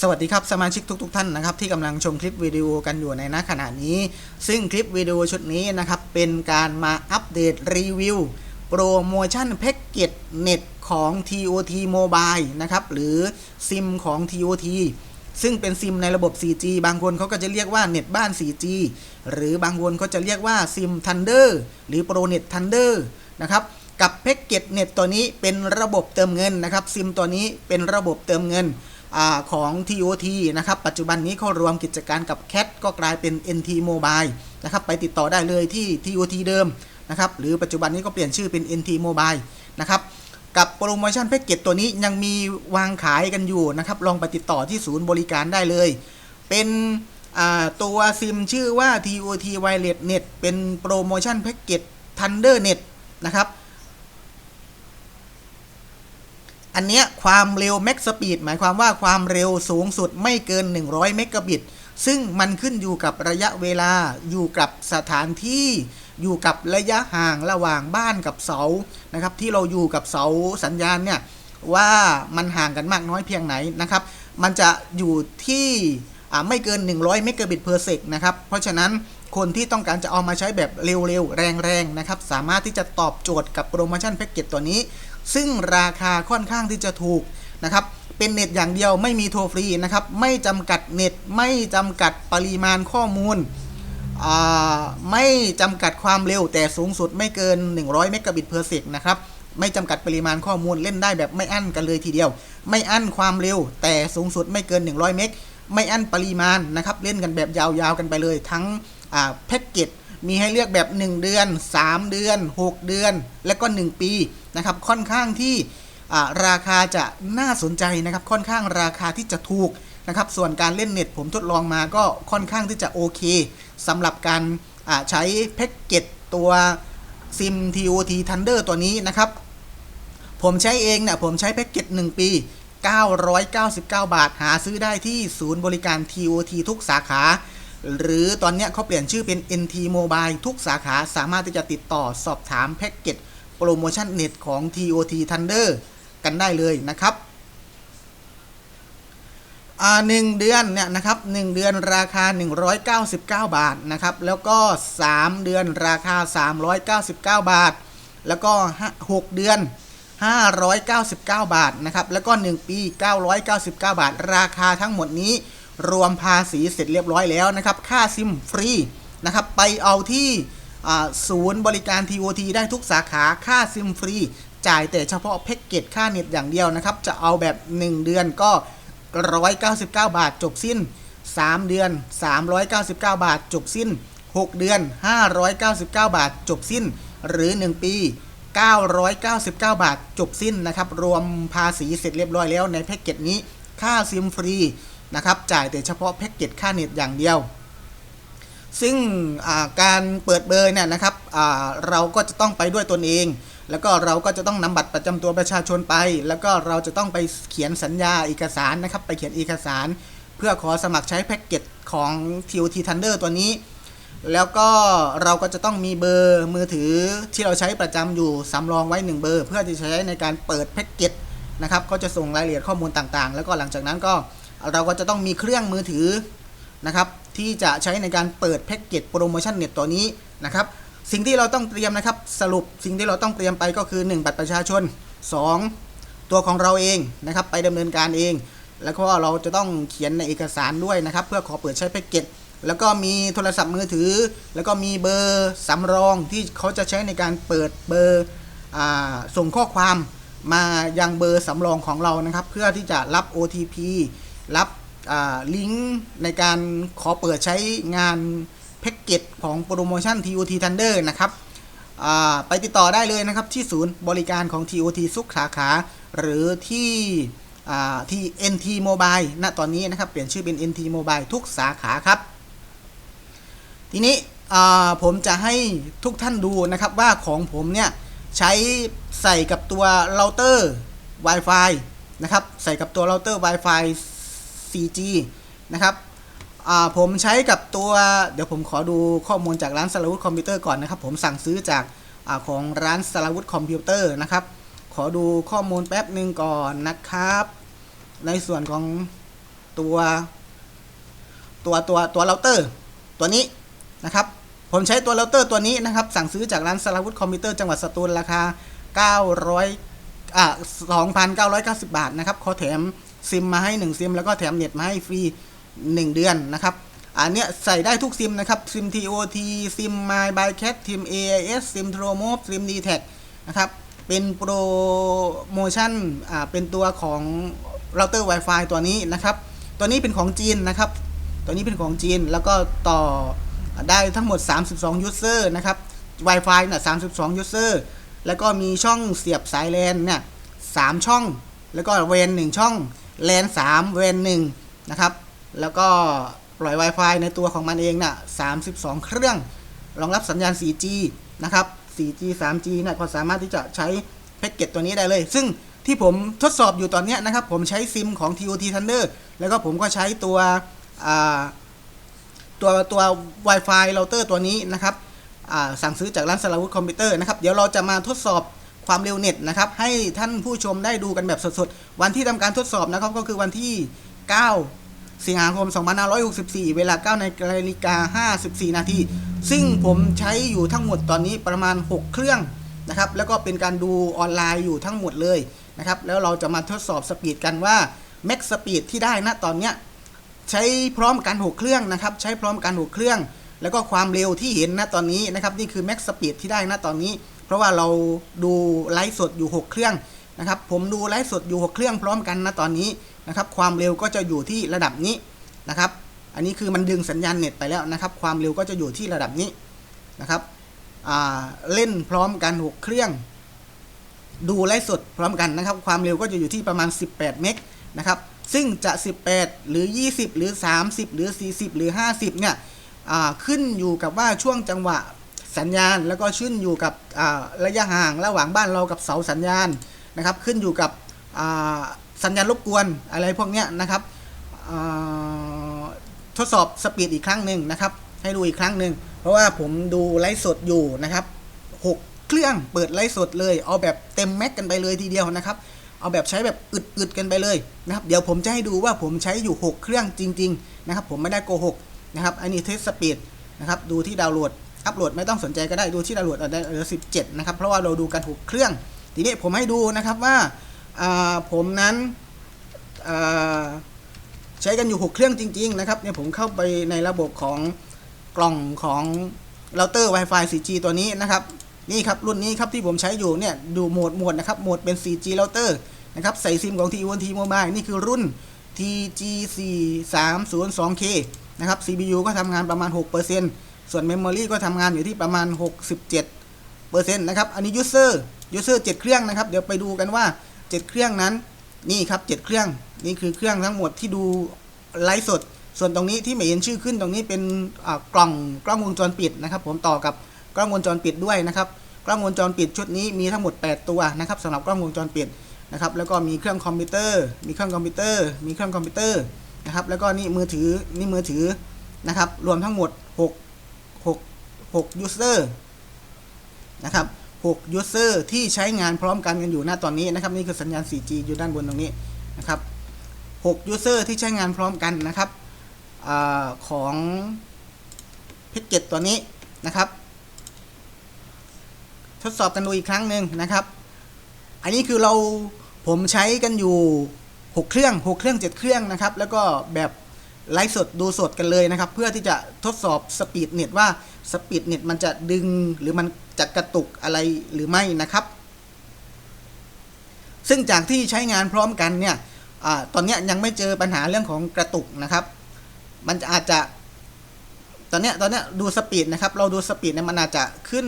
สวัสดีครับสมาชิกทุกๆทท่านนะครับที่กำลังชมคลิปวิดีโอกันอยู่ในณขณะนี้ ซึ่งคลิปวิดีโอชุดนี้นะครับเป็นการมาอัปเดตรีวิวโปรโมชั่นแพ็กเกจเน็ตของ TOT Mobile นะครับหรือซิมของ TOT ซึ่งเป็นซิมในระบบ 4G บางคนเขาก็จะเรียกว่าเน็ตบ้าน 4G หรือบางคนเขาจะเรียกว่าซิม Thunder หรือ Pro Net Thunder นะครับกับแพ็กเกจเน็ตตัวนี้เป็นระบบเติมเงินนะครับซิมตัวนี้เป็นระบบเติมเงิน อของ TOT นะครับ ปัจจุบันนี้เขารวมกิจการกับ CAT ก็กลายเป็น NT Mobile นะครับ ไปติดต่อได้เลยที่ TOT เดิมนะครับ หรือปัจจุบันนี้ก็เปลี่ยนชื่อเป็น NT Mobile นะครับ กับโปรโมชั่นแพ็กเกจตัวนี้ยังมีวางขายกันอยู่นะครับ ลองไปติดต่อที่ศูนย์บริการได้เลย เป็นตัวซิมชื่อว่า TOT Wireless Net เป็นโปรโมชั่นแพ็กเกจ Thunder Net นะครับ อันเนี้ยความเร็ว Max Speed หมายความว่าความเร็วสูงสุดไม่เกิน 100 เมกะบิต ซึ่งมันขึ้นอยู่กับระยะเวลา อยู่กับสถานที่ อยู่กับระยะห่างระหว่างบ้านกับเสา นะครับ ที่เราอยู่กับเสาสัญญาณเนี่ย ว่ามันห่างกันมากน้อยเพียงไหนนะครับ มันจะอยู่ที่ไม่เกิน 100 เมกะบิตเพอร์เซกนะครับ เพราะฉะนั้นคนที่ต้องการจะเอามาใช้แบบเร็วๆ แรงๆ นะครับ สามารถที่จะตอบโจทย์กับโปรโมชั่นแพ็กเกจตัวนี้ ซึ่งราคาค่อนข้างที่จะถูกนะครับ เป็นเน็ตอย่างเดียวไม่มีโทรฟรีนะครับ ไม่จำกัดเน็ต ไม่จำกัดปริมาณข้อมูล ไม่จำกัดความเร็วแต่สูงสุดไม่เกิน 100 เมกะบิตเพอร์เซกนะครับ ไม่จำกัดปริมาณข้อมูลเล่นได้แบบไม่อั้นกันเลยทีเดียว ไม่อั้นความเร็วแต่สูงสุดไม่เกิน 100 เมก ไม่อั้นปริมาณนะครับ เล่นกันแบบยาวๆกันไปเลย ทั้งแพ็กเกจมีให้เลือกแบบ 1 เดือน 3 เดือน 6 เดือน และก็ 1 ปี นะครับค่อนข้างที่ราคาจะน่าสนใจนะครับค่อนข้างราคาที่จะถูกนะครับส่วนการเล่นเน็ตผมทดลองมาก็ค่อนข้างที่จะโอเคสำหรับการใช้แพ็กเกจตัวซิม TOT Thunder ตัวนี้นะครับ ผมใช้เองเนี่ยผมใช้แพ็กเกจ1 ปี 999 บาท หาซื้อได้ที่ศูนย์บริการ TOT ทุกสาขา หรือตอนนี้เขาเปลี่ยนชื่อเป็น NT Mobile ทุกสาขาสามารถที่จะติดต่อสอบถามแพ็กเกจ โปรโมชั่นเน็ตของ TOT Thunder กันได้เลยนะครับหนึ่งเดือนเนี่ยนะครับหเดือนราคา 199 บาทนะครับแล้วก็ 3 เดือนราคา 399 บาท แล้วก็ 6 เดือน 599 บาทนะครับแล้วก็ 1 ปี 999 บาท ราคาทั้งหมดนี้รวมภาษีเสร็จเรียบร้อยแล้วนะครับ ค่าซิมฟรีนะครับไปเอาที่ ศูนย์บริการ TOT ได้ทุกสาขาค่าซิมฟรี จ่ายแต่เฉพาะแพ็กเกจค่าเน็ตอย่างเดียวนะครับ จะเอาแบบ 1 เดือนก็ 199 บาทจบสิ้น 3 เดือน 399 บาทจบสิ้น 6 เดือน 599 บาทจบสิ้น หรือ 1 ปี 999 บาทจบสิ้นนะครับ รวมภาษีเสร็จเรียบร้อยแล้วในแพ็กเกจนี้ค่าซิมฟรีนะครับจ่ายแต่เฉพาะแพ็กเกจค่าเน็ตอย่างเดียว ซึ่งการเปิดเบอร์เนี่ยนะครับเราก็จะต้องไปด้วยตนเอง แล้วก็เราก็จะต้องนำบัตรประจำตัวประชาชนไป แล้วก็เราจะต้องไปเขียนสัญญาเอกสารนะครับไปเขียนเอกสาร เพื่อขอสมัครใช้แพ็กเกจของ TOT Thunder ตัวนี้ แล้วก็เราก็จะต้องมีเบอร์มือถือที่เราใช้ประจำอยู่สำรองไว้ 1 เบอร์ เพื่อที่จะใช้ในการเปิดแพ็กเกจนะครับก็จะส่งรายละเอียดข้อมูลต่างๆ แล้วก็หลังจากนั้นก็เราก็จะต้องมีเครื่องมือถือนะครับ ที่จะใช้ในการเปิดแพ็กเกจโปรโมชั่นเน็ตตัวนี้นะครับสิ่งที่เราต้องเตรียมนะครับสรุปสิ่งที่เราต้องเตรียมไปก็คือ 1 บัตรประชาชน 2 ตัวของเราเองนะครับไปดำเนินการเอง แล้วก็เราจะต้องเขียนในเอกสารด้วยนะครับ เพื่อขอเปิดใช้แพ็กเกจแล้วก็มีโทรศัพท์มือถือ แล้วก็มีเบอร์สำรองที่เขาจะใช้ในการเปิดเบอร์ส่งข้อความมายังเบอร์สำรองของเรานะครับ เพื่อที่จะรับ OTP รับ ลิงก์ในการขอเปิดใช้งานแพ็กเกจของโปรโมชั่น TOT Thunder นะครับไปติดต่อได้เลยนะครับที่ศูนย์บริการของ TOT สุขสาขา หรือที่ที่ NT Mobile ณตอนนี้นะครับ เปลี่ยนชื่อเป็น NT Mobile ทุกสาขาครับ ทีนี้ผมจะให้ทุกท่านดูนะครับว่าของผมเนี่ย ใช้ใส่กับตัวเราเตอร์ Wi-Fi นะครับ ใส่กับตัวเราเตอร์ Wi-Fi 4G นะครับผมใช้กับตัวเดี๋ยวผมขอดูข้อมูลจากร้านสลาวุธคอมพิวเตอร์ก่อนนะครับ ผมสั่งซื้อจากอของร้านสลาวุธคอมพิวเตอร์นะครับ ขอดูข้อมูลแป๊บหนึ่งก่อนนะครับ ในส่วนของตัว ตัวตัวตัวเราเตอร์ ตัวนี้นะครับ ผมใช้ตัวเราเตอร์ตัวนี้นะครับ สั่งซื้อจากร้านสลาวุธคอมพิวเตอร์จังหวัดสตูลราคา 900อ่า2,990 บาทนะครับขอแถม ซิมมาให้1ซิมแล้วก็แถมเน็ตมาให้ฟรี 1 เดือนนะครับอันเนี้ยใส่ได้ทุกซิมนะครับซิม TOT ซิม My by Cat ซิม AIS ซิม t r o m o ซิม d t a c นะครับเป็นโปรโมชั่นอ่าเป็นตัวของเราเตอร์ Wi-Fi ตัวนี้นะครับ ตัวนี้เป็นของจีนนะครับ ตัวนี้เป็นของจีนแล้วก็ต่อได้ทั้งหมด 32 user นะครับ Wi-Fi น่ะ32 user แล้วก็มีช่องเสียบสายแลนเนี่ย3ช่อง แล้วก็เวน1ช่อง แลน3เวน1นะครับ แล้วก็ปล่อย Wi-Fi ในตัวของมันเองน่ะ32 เครื่อง รองรับสัญญาณ 4G นะครับ 4G 3G นี่ยก็สามารถที่จะใช้แพ็กเกจตัวนี้ได้เลย ซึ่งที่ผมทดสอบอยู่ตอนนี้นะครับ ผมใช้ซิมของ TOT Thunder แล้วก็ผมก็ใช้ตัวตัวตัว Wi-Fi เราเตอร์ตัวนี้นะครับสั่งซื้อจากร้านสลาวุธคอมพิวเตอร์นะครับ เดี๋ยวเราจะมาทดสอบ ความเร็วเน็ตนะครับ ให้ท่านผู้ชมได้ดูกันแบบสดๆ วันที่ทำการทดสอบนะครับก็คือวันที่ 9 สิงหาคม 2564 เวลา9นาฬิกา54 นาที ซึ่งผมใช้อยู่ทั้งหมดตอนนี้ประมาณ 6 เครื่องนะครับ แล้วก็เป็นการดูออนไลน์อยู่ทั้งหมดเลยนะครับ แล้วเราจะมาทดสอบสปีดกันว่า Max Speed ที่ได้นะตอนเนี้ยใช้พร้อมกัน 6 เครื่องนะครับ ใช้พร้อมกัน 6 เครื่อง แล้วก็ความเร็วที่เห็นนะตอนนี้นะครับ นี่คือ Max Speed ที่ได้นะตอนนี้ ราะว่าเราดูไลฟ์สดอยู่ 6 เครื่องนะครับ ผมดูไลฟ์สดอยู่ 6 เครื่องพร้อมกันนะตอนนี้นะครับ ความเร็วก็จะอยู่ที่ระดับนี้นะครับ อันนี้คือมันดึงสัญญาณเน็ตไปแล้วนะครับ ความเร็วก็จะอยู่ที่ระดับนี้นะครับเล่นพร้อมกัน 6 เครื่อง ดูไลฟ์สดพร้อมกันนะครับ ความเร็วก็จะอยู่ที่ประมาณ 18 เมกนะครับ ซึ่งจะ 18 หรือ 20 หรือ 30 หรือ 40 หรือ 50 เนี่ยขึ้นอยู่กับว่าช่วงจังหวะ สัญญาณ แล้วก็ขึ้นอยู่กับระยะห่างระหว่างบ้านเรากับเสาสัญญาณนะครับ ขึ้นอยู่กับสัญญาณรบกวนอะไรพวกนี้นะครับทดสอบสปีดอีกครั้งหนึ่งนะครับ ให้ดูอีกครั้งหนึ่งเพราะว่าผมดูไลฟ์สดอยู่นะครับ 6 เครื่องเปิดไลฟ์สดเลย เอาแบบเต็มแม็กกันไปเลยทีเดียวนะครับ เอาแบบใช้แบบอึดๆกันไปเลยนะครับ เดี๋ยวผมจะให้ดูว่าผมใช้อยู่ 6 เครื่องจริง ๆ นะครับ ผมไม่ได้โกหกนะครับ อันนี้เทสสปีดนะครับ ดูที่ดาวน์โหลด อัปโหลดไม่ต้องสนใจก็ได้ดูที่ดาวน์โหลดเอาได้เหลือ17 นะครับ เพราะว่าเราดูกัน6เครื่อง ทีนี้ผมให้ดูนะครับว่าผมนั้นใช้กันอยู่ 6 เครื่องจริง ๆ นะครับเนี่ยผมเข้าไปในระบบของกล่องของเราเตอร์ Wi-Fi 4G ตัวนี้นะครับนี่ครับรุ่นนี้ครับที่ผมใช้อยู่เนี่ยดูโหมดโหมดนะครับโหมดเป็น 4G router นะครับใส่ซิมของ T1T Mobile นี่คือรุ่น TG430 2K นะครับ CPU ก็ทำงานประมาณ 6% ส่วน Memory ก็ทำงานอยู่ที่ประมาณ 67%นะครับ อันนี้ User User 7 เครื่องนะครับ เดี๋ยวไปดูกันว่า 7 เครื่องนั้น นี่ครับ 7 เครื่อง นี่คือเครื่องทั้งหมดที่ดูไลฟ์สด ส่วนตรงนี้ที่ไม่เห็นชื่อขึ้นตรงนี้เป็นกล่องกล้องวงจรปิดนะครับ ผมต่อกับกล้องวงจรปิดด้วยนะครับ กล้องวงจรปิดชุดนี้มีทั้งหมด 8 ตัวนะครับสำหรับกล้องวงจรปิดนะครับแล้วก็มีเครื่องคอมพิวเตอร์ มีเครื่องคอมพิวเตอร์ มีเครื่องคอมพิวเตอร์นะครับแล้วก็นี่มือถือนี่มือถือนะครับรวมทั้งหมด 6 6 user นะครับ6 user ที่ใช้งานพร้อมกันกันอยู่ณตอนนี้นะครับนี่คือสัญญาณ 4G อยู่ด้านบนตรงนี้นะครับ6 user ที่ใช้งานพร้อมกันนะครับอของเพชเกตตัวนี้นะครับ ทดสอบกันดูอีกครั้งหนึ่งนะครับ อันนี้คือเราผมใช้กันอยู่ 6 เครื่อง 6 เครื่อง 7 เครื่องนะครับ แล้วก็แบบไลฟ์สดดูสดกันเลยนะครับ เพื่อที่จะทดสอบสปีดเน็ตว่า สปีดเน็ตมันจะดึงหรือมันจะกระตุกอะไรหรือไม่นะครับ ซึ่งจากที่ใช้งานพร้อมกันเนี่ยอตอนนี้ยังไม่เจอปัญหาเรื่องของกระตุกนะครับ มันอาจจะ ตอนนี้ตอนนี้ดูสปีดนะครับ เราดูสปีดเนี่ยมันอาจจะขึ้น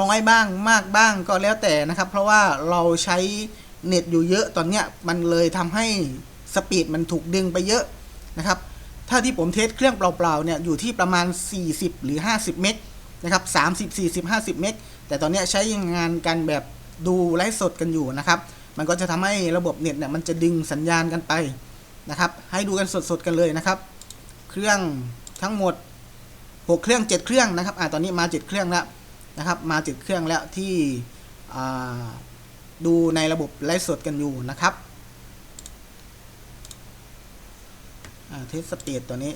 น้อยบ้างมากบ้างก็แล้วแต่นะครับ เพราะว่าเราใช้เน็ตอยู่เยอะตอนเนี้ยมันเลยทำให้สปีดมันถูกดึงไปเยอะนะครับ ถ้าที่ผมเทสเครื่องเปล่าๆเนี่ยอยู่ที่ประมาณ 40 หรือ 50 เมกนะครับ30 40 50 เมกแต่ตอนนี้ใช้งานกันแบบดูไลฟ์สดกันอยู่นะครับ มันก็จะทำให้ระบบเน็ตเนี่ยมันจะดึงสัญญาณกันไปนะครับ ให้ดูกันสดๆกันเลยนะครับ เครื่องทั้งหมด 6 เครื่อง 7 เครื่องนะครับอ่าตอนนี้มา 7 เครื่องแล้วนะครับ มา 7 เครื่องแล้วที่ดูในระบบไลฟ์สดกันอยู่นะครับ ทสสปีดตัวนี้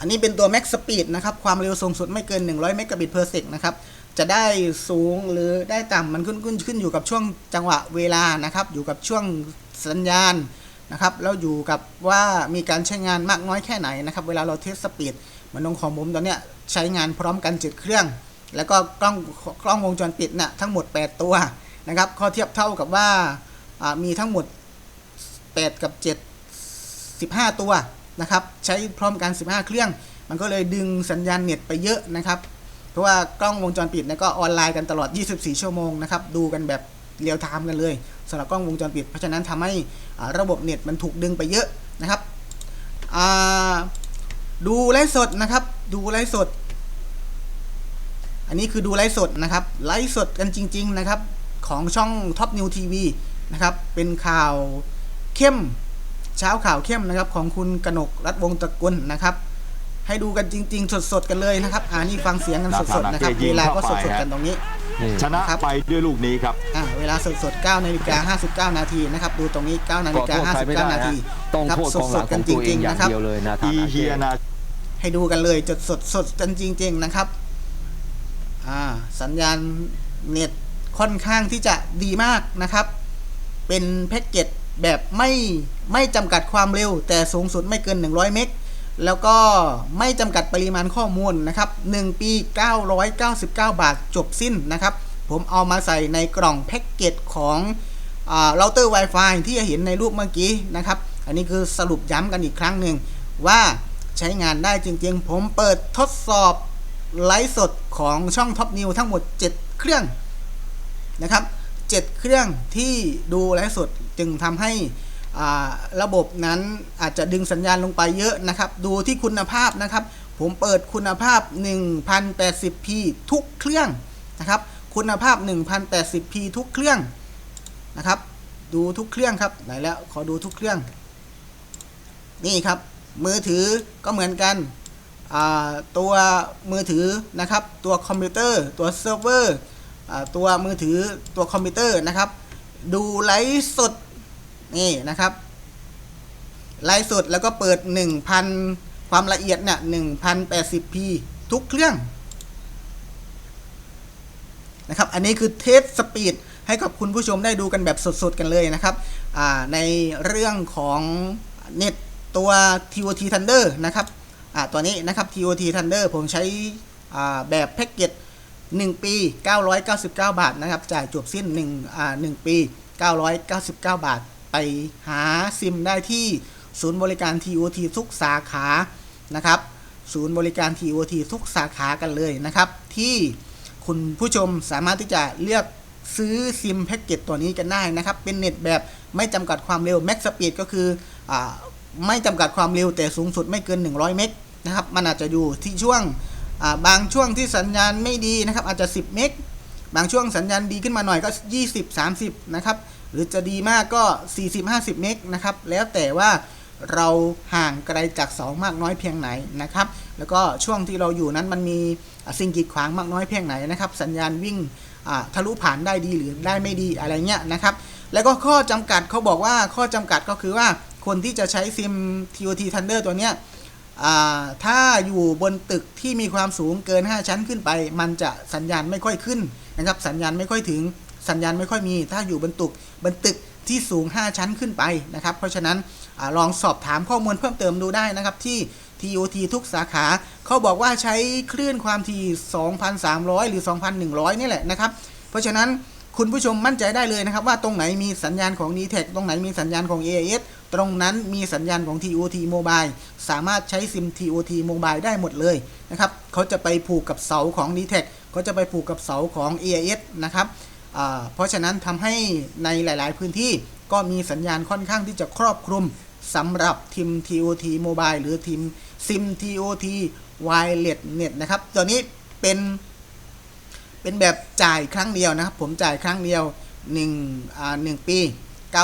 อันนี้เป็นตัว Max Speed นะครับ ความเร็วสูงสุดไม่เกิน 100 Mbit per sec นะครับ จะได้สูงหรือได้ต่ำมันขึ้นขึ้นขึ้นอยู่กับช่วงจังหวะเวลานะครับ อยู่กับช่วงสัญญาณนะครับ แล้วอยู่กับว่ามีการใช้งานมากน้อยแค่ไหนนะครับ เวลาเราเทสสปีดเหมันของผมตอนเนี้ยใช้งานพร้อมกัน7เครื่อง แล้วก็กล้องกล้องวงจรปิดน่ะทั้งหมด 8 ตัวนะครับข้อเทียบเท่ากับว่ามีทั้งหมด 8 กับ 7 15 ตัวนะครับใช้พร้อมกัน 15 เครื่อง มันก็เลยดึงสัญญาณเน็ตไปเยอะนะครับ เพราะว่ากล้องวงจรปิดเนี่ยก็ออนไลน์กันตลอด 24 ชั่วโมงนะครับดูกันแบบเรียลไทม์กันเลยสำหรับกล้องวงจรปิด เพราะฉะนั้นทำให้ระบบเน็ตมันถูกดึงไปเยอะนะครับดูไลฟ์สดนะครับ ดูไลฟ์สด อันนี้คือดูไลฟ์สดนะครับ ไลฟ์สดกันจริง ๆ นะครับ ของช่อง Top New TV นะครับ เป็นข่าวเข้มเช้าข่าวเข้มนะครับ ของคุณกนกรัฐวงศ์ตระกุลนะครับ ให้ดูกันจริง ๆ สดๆกันเลยนะครับ อ่านี่ฟังเสียงกันสดๆนะครับ เวลาก็สดๆกันตรงนี้นี่ชนะครับไปด้วยลูกนี้ครับ อ่าเวลาสดๆ9นาฬิกา59 นาทีนะครับ ดูตรงนี้9นาฬิก็โทษกาใครไม่ได้59 นาฮะทีต้องครับโทษกองหลังสดๆขกัอนงจตัวเอริงงอๆย่างนะครับเดียวเลยนาธานอีอาเฮีเก้ยนาให้ดูกันเลยจดสดสดกันจริง ๆ นะครับอ่า สัญญาณเน็ตค่อนข้างที่จะดีมากนะครับ เป็นแพ็กเกจแบบไม่ไม่จำกัดความเร็ว แต่สูงสุดไม่เกิน 100 เมก แล้วก็ไม่จำกัดปริมาณข้อมูลนะครับ 1 ปี 999 บาทจบสิ้นนะครับ ผมเอามาใส่ในกล่องแพ็กเกจของเราเตอร์ Wi-Fi ที่เห็นในรูปเมื่อกี้นะครับ อันนี้คือสรุปย้ำกันอีกครั้งหนึ่งว่าใช้งานได้จริงๆ ผมเปิดทดสอบ ไลฟ์สดของช่อง Top New ทั้งหมด 7 เครื่องนะครับ 7 เครื่องที่ดูไลฟ์สดจึงทำให้อ่าระบบนั้นอาจจะดึงสัญญาณลงไปเยอะนะครับ ดูที่คุณภาพนะครับ ผมเปิดคุณภาพ 1080p ทุกเครื่องนะครับ คุณภาพ 1080p ทุกเครื่องนะครับ ดูทุกเครื่องครับไหนแล้วขอดูทุกเครื่อง นี่ครับ มือถือก็เหมือนกัน ตัวมือถือนะครับ ตัวคอมพิวเตอร์ ตัวเซิร์ฟเวอร์ตัวมือถือตัวคอมพิวเตอร์นะครับ ดูไลฟ์สดนี่นะครับไลฟ์สดแล้วก็เปิด 1,000 ความละเอียดเนี่ย 1080p ทุกเครื่องนะครับอันนี้คือเทสสปีดให้กับคุณผู้ชมได้ดูกันแบบสดๆกันเลยนะครับในเรื่องของเน็ตตัว TOT Thunder นะครับ ตัวนี้นะครับ TOT Thunder ผมใช้แบบแพ็กเกจ1 ปี 999 บาทนะครับ จ่ายจบสิ้น1อ่า1ปี 999 บาท ไปหาซิมได้ที่ศูนย์บริการ TOT ทุกสาขานะครับ ศูนย์บริการ TOT ทุกสาขากันเลยนะครับ ที่คุณผู้ชมสามารถที่จะเลือกซื้อซิมแพ็กเกจตัวนี้กันได้นะครับ เป็นเน็ตแบบไม่จำกัดความเร็ว Max Speed ก็คืออไม่จำกัดความเร็วแต่สูงสุดไม่เกิน 100 เมก นะครับ มันอาจจะอยู่ที่ช่วงบางช่วงที่สัญญาณไม่ดีนะครับ อาจจะ 10 เมก บางช่วงสัญญาณดีขึ้นมาหน่อยก็ 20 30 นะครับ หรือจะดีมากก็ 40 50 เมกนะครับ แล้วแต่ว่าเราห่างไกลจากเสามากน้อยเพียงไหนนะครับ แล้วก็ช่วงที่เราอยู่นั้นมันมีสิ่งกีดขวางมากน้อยเพียงไหนนะครับ สัญญาณวิ่งทะลุผ่านได้ดีหรือได้ไม่ดีอะไรเงี้ยนะครับ แล้วก็ข้อจำกัดเขาบอกว่าข้อจำกัดก็คือว่าคนที่จะใช้ซิม TOT Thunder ตัวเนี้ย ถ้าอยู่บนตึกที่มีความสูงเกิน 5 ชั้นขึ้นไป มันจะสัญญาณไม่ค่อยขึ้นนะครับสัญญาณไม่ค่อยถึงสัญญาณไม่ค่อยมี ถ้าอยู่บนตึกบนตึกที่สูง 5 ชั้นขึ้นไปนะครับ เพราะฉะนั้นอลองสอบถามข้อมูลเพิ่มเติมดูได้นะครับที่ TOT ทุกสาขา เขาบอกว่าใช้คลื่นความถี่ 2,300 หรือ 2,100 นี่แหละนะครับ เพราะฉะนั้น คุณผู้ชมมั่นใจได้เลยนะครับ ว่าตรงไหนมีสัญญาณของ d t แทตรงไหนมีสัญญาณของ AIS ตรงนั้นมีสัญญาณของ TOT Mobile สามารถใช้ซิม TOT Mobile ได้หมดเลยนะครับเขาจะไปผูกกับเสาของ d t แทเขาจะไปผูกกับเสาของ AIS นะครับเพราะฉะนั้นทำให้ในหลาย ๆ พื้นที่ก็มีสัญญาณค่อนข้างที่จะครอบคลุมสำหรับทีม TOT Mobile หรือทีมซิม TOT Wireless Net นะครับ ตัวนี้เป็น เป็นแบบจ่ายครั้งเดียวนะครับ ผมจ่ายครั้งเดียว1อ่า1ปี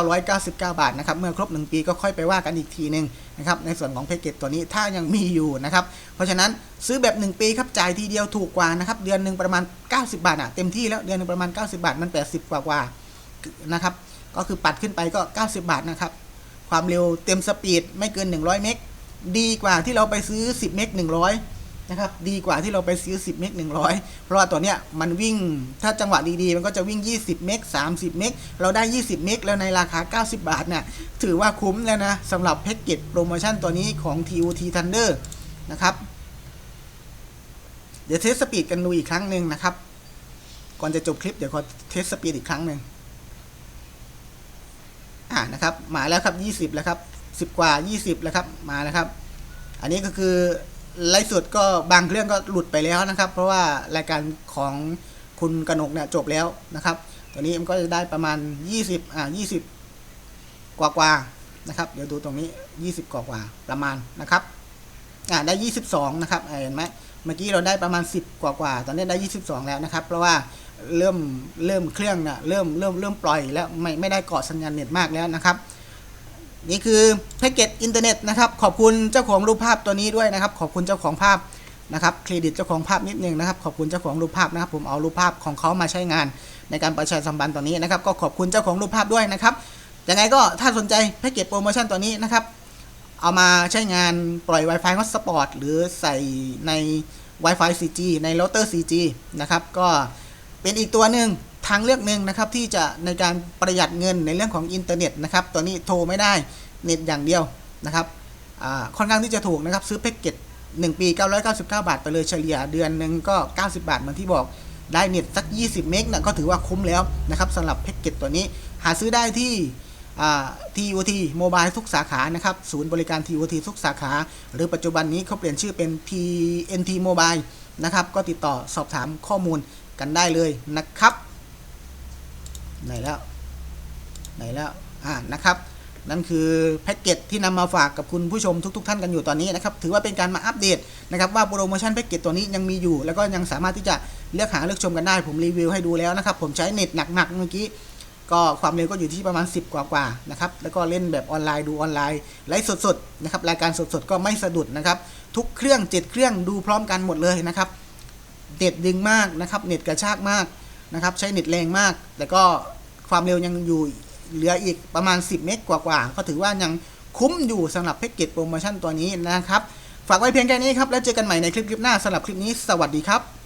999 บาทนะครับ เมื่อครบ 1 ปีก็ค่อยไปว่ากันอีกทีหนึ่งนะครับ ในส่วนของแพ็กเกจตัวนี้ถ้ายังมีอยู่นะครับ เพราะฉะนั้นซื้อแบบ 1 ปีครับ จ่ายทีเดียวถูกกว่านะครับ เดือนหนึ่งประมาณ 90 บาทอะเต็มที่แล้ว เดือนหนึ่งประมาณ 90 บาท มัน 80 กว่ากว่านะครับ ก็คือปัดขึ้นไปก็ 90 บาทนะครับ ความเร็วเต็มสปีดไม่เกิน 100 เมก ดีกว่าที่เราไปซื้อ 10 เมก 100 นะครับดีกว่าที่เราไปซื้อ 10 เมก100 เพราะว่าตัวเนี้ยมันวิ่งถ้าจังหวะดีๆ มันก็จะวิ่ง 20 เมก30 เมกเราได้ 20 เมกแล้วในราคา 90 บาทเนี่ยถือว่าคุ้มแล้วนะสำหรับแพ็กเกจโปรโมชั่นตัวนี้ของ TOT Thunder นะครับเดี๋ยวเทสสปีดกันดูอีกครั้งหนึ่งนะครับ ก่อนจะจบคลิปเดี๋ยวขอเทสสปีดอีกครั้งหนึ่งอ่านะครับ มาแล้วครับ 20 แล้วครับ 10 กว่า 20 แล้วครับ มาแล้วครับ อันนี้ก็คือ ไลฟ์สดก็บางเครื่องก็หลุดไปแล้วนะครับ เพราะว่ารายการของคุณกนกเนี่ยจบแล้วนะครับตัวนี้มันก็จะได้ประมาณ 20อ่า20 กว่ากว่านะครับ เดี๋ยวดูตรงนี้ 20 กว่ากว่าประมาณนะครับอ่าได้ 22 นะครับเห็นไหมเมื่อกี้เราได้ประมาณ 10 กว่ากว่าตอนนี้ได้ 22 แล้วนะครับ เพราะว่าเริ่มเริ่มเครื่องเนี่ยเริ่มเริ่มเริ่มปล่อยแล้วไม่ไม่ได้เกาะสัญญาณเน็ตมากแล้วนะครับ นี่คือแพ็กเกจอินเทอร์เน็ตนะครับ ขอบคุณเจ้าของรูปภาพตัวนี้ด้วยนะครับ ขอบคุณเจ้าของภาพนะครับเครดิตเจ้าของภาพนิดนึงนะครับ ขอบคุณเจ้าของรูปภาพนะครับ ผมเอารูปภาพของเขามาใช้งาน ในการประชาสัมพันธ์ตัวนี้นะครับ ก็ขอบคุณเจ้าของรูปภาพด้วยนะครับยังไงก็ถ้าสนใจแพ็กเกจโปรโมชั่นตัวนี้นะครับ เอามาใช้งานปล่อย Wi-Fi Hotspot หรือใส่ใน Wi-Fi 4G ในโรเตอร์ 4G นะครับ ก็เป็นอีกตัวหนึ่ง ทางเลือกหนึ่งนะครับที่จะในการประหยัดเงินในเรื่องของอินเทอร์เน็ตนะครับตัวนี้โทรไม่ได้เน็ตอย่างเดียวนะครับค่อนข้างที่จะถูกนะครับซื้อแพ็กเกจ1 ปี 999 บาท ไปเลยเฉลี่ยเดือนหนึ่งก็ 90 บาทเหมือนที่บอกได้เน็ตสัก 20 เมกนะก็ถือว่าคุ้มแล้วนะครับสำหรับแพ็กเกจตัวนี้หาซื้อได้ที่อ่า TOT Mobile ทุกสาขานะครับศูนย์บริการ TOT ทุกสาขา หรือปัจจุบันนี้เขาเปลี่ยนชื่อเป็น TNT Mobile นะครับก็ติดต่อสอบถามข้อมูลกันได้เลยนะครับ ไหนแล้ว ไหนแล้ว อ่านะครับ นั่นคือแพ็กเกจที่นำมาฝากกับคุณผู้ชมทุกๆท่านกันอยู่ตอนนี้นะครับ ถือว่าเป็นการมาอัปเดตนะครับว่าโปรโมชั่นแพ็กเกจตัวนี้ยังมีอยู่ แล้วก็ยังสามารถที่จะเลือกหาเลือกชมกันได้ ผมรีวิวให้ดูแล้วนะครับ ผมใช้เน็ตหนักๆเมื่อกี้ก็ความเร็วก็อยู่ที่ประมาณ 10 กว่ากว่านะครับ แล้วก็เล่นแบบออนไลน์ดูออนไลน์ไลฟ์สดๆนะครับ รายการสดๆก็ไม่สะดุดนะครับ ทุกเครื่อง 7 เครื่องดูพร้อมกันหมดเลยนะครับเน็ตดึงมากนะครับ เน็ตกระชากมาก นะครับใช้เน็ตแรงมาก แต่ก็ความเร็วยังอยู่เหลืออีกประมาณ 10 เมกกว่าๆก็ถือว่ายังคุ้มอยู่สำหรับแพ็กเกจโปรโมชั่นตัวนี้นะครับ ฝากไว้เพียงแค่นี้ครับ แล้วเจอกันใหม่ในคลิปคลิปหน้าสำหรับคลิปนี้สวัสดีครับ